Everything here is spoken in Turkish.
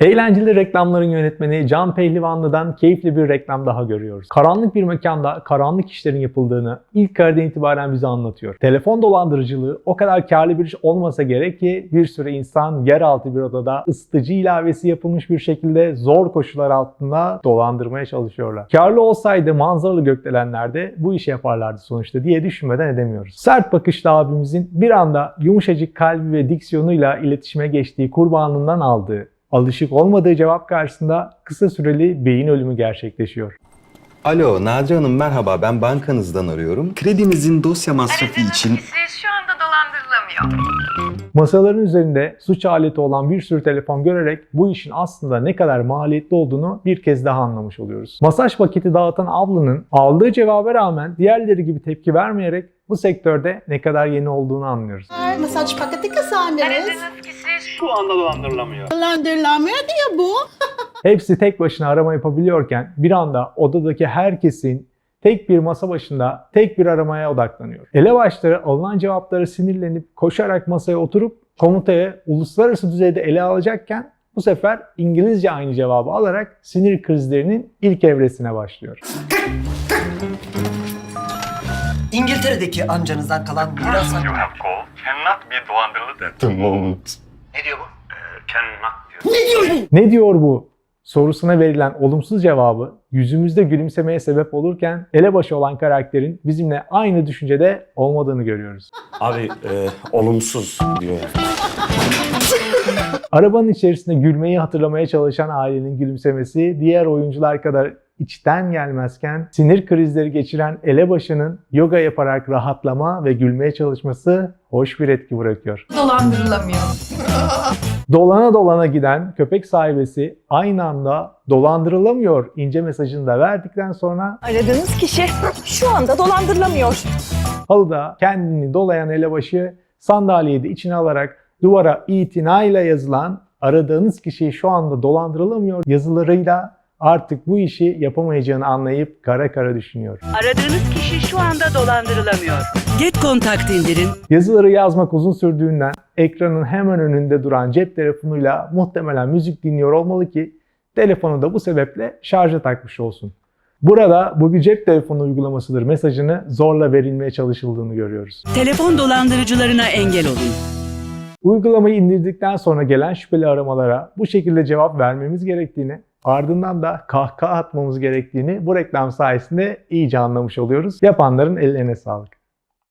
Eğlenceli reklamların yönetmeni Can Pehlivanlı'dan keyifli bir reklam daha görüyoruz. Karanlık bir mekanda karanlık işlerin yapıldığını ilk kareden itibaren bize anlatıyor. Telefon dolandırıcılığı o kadar karlı bir iş olmasa gerek ki bir sürü insan yeraltı bir odada ısıtıcı ilavesi yapılmış bir şekilde zor koşullar altında dolandırmaya çalışıyorlar. Karlı olsaydı manzaralı gökdelenlerde bu işi yaparlardı sonuçta diye düşünmeden edemiyoruz. Sert bakışlı abimizin bir anda yumuşacık kalbi ve diksiyonuyla iletişime geçtiği kurbanından aldığı alışık olmadığı cevap karşısında kısa süreli beyin ölümü gerçekleşiyor. Alo Naci Hanım merhaba ben bankanızdan arıyorum. Kredinizin dosya masrafı için Siz şu anda dolandırılamıyor. Masaların üzerinde suç aleti olan bir sürü telefon görerek bu işin aslında ne kadar maliyetli olduğunu bir kez daha anlamış oluyoruz. Masaj paketi dağıtan ablanın aldığı cevaba rağmen diğerleri gibi tepki vermeyerek bu sektörde ne kadar yeni olduğunu anlıyoruz. Mesaj paketi kazandınız. Şu anda dolandırılamıyor. Dolandırılamıyor diyor bu. Hepsi tek başına arama yapabiliyorken bir anda odadaki herkesin tek bir masa başında tek bir aramaya odaklanıyor. Elebaşları alınan cevaplara sinirlenip koşarak masaya oturup komutayı uluslararası düzeyde ele alacakken bu sefer İngilizce aynı cevabı alarak sinir krizlerinin ilk evresine başlıyor. İngiltere'deki amcanızdan kalan miras You have called cannot be dolandırıldı. Ne diyor bu? Ee, cannot diyor. Ne diyor bu? Sorusuna verilen olumsuz cevabı yüzümüzde gülümsemeye sebep olurken elebaşı olan karakterin bizimle aynı düşüncede olmadığını görüyoruz. Abi e, olumsuz diyor. Arabanın içerisinde gülmeyi hatırlamaya çalışan ailenin gülümsemesi diğer oyuncular kadar içten gelmezken sinir krizleri geçiren elebaşının yoga yaparak rahatlama ve gülmeye çalışması hoş bir etki bırakıyor. dolandırılamıyor. Dolana dolana giden köpek sahibesi aynı anda dolandırılamıyor ince mesajını da verdikten sonra Aradığınız kişi şu anda dolandırılamıyor. halıda kendini dolayan elebaşı sandalyeyi de içine alarak duvara itinayla yazılan aradığınız kişi şu anda dolandırılamıyor yazılarıyla artık bu işi yapamayacağını anlayıp kara kara düşünüyor. Aradığınız kişi şu anda dolandırılamıyor. Get Contact indirin. Yazıları yazmak uzun sürdüğünden ekranın hemen önünde duran cep telefonuyla muhtemelen müzik dinliyor olmalı ki telefonu da bu sebeple şarja takmış olsun. Burada bu bir cep telefonu uygulamasıdır mesajını zorla verilmeye çalışıldığını görüyoruz. Telefon dolandırıcılarına engel olun. Uygulamayı indirdikten sonra gelen şüpheli aramalara bu şekilde cevap vermemiz gerektiğini, ardından da kahkaha atmamız gerektiğini bu reklam sayesinde iyice anlamış oluyoruz. Yapanların ellerine sağlık.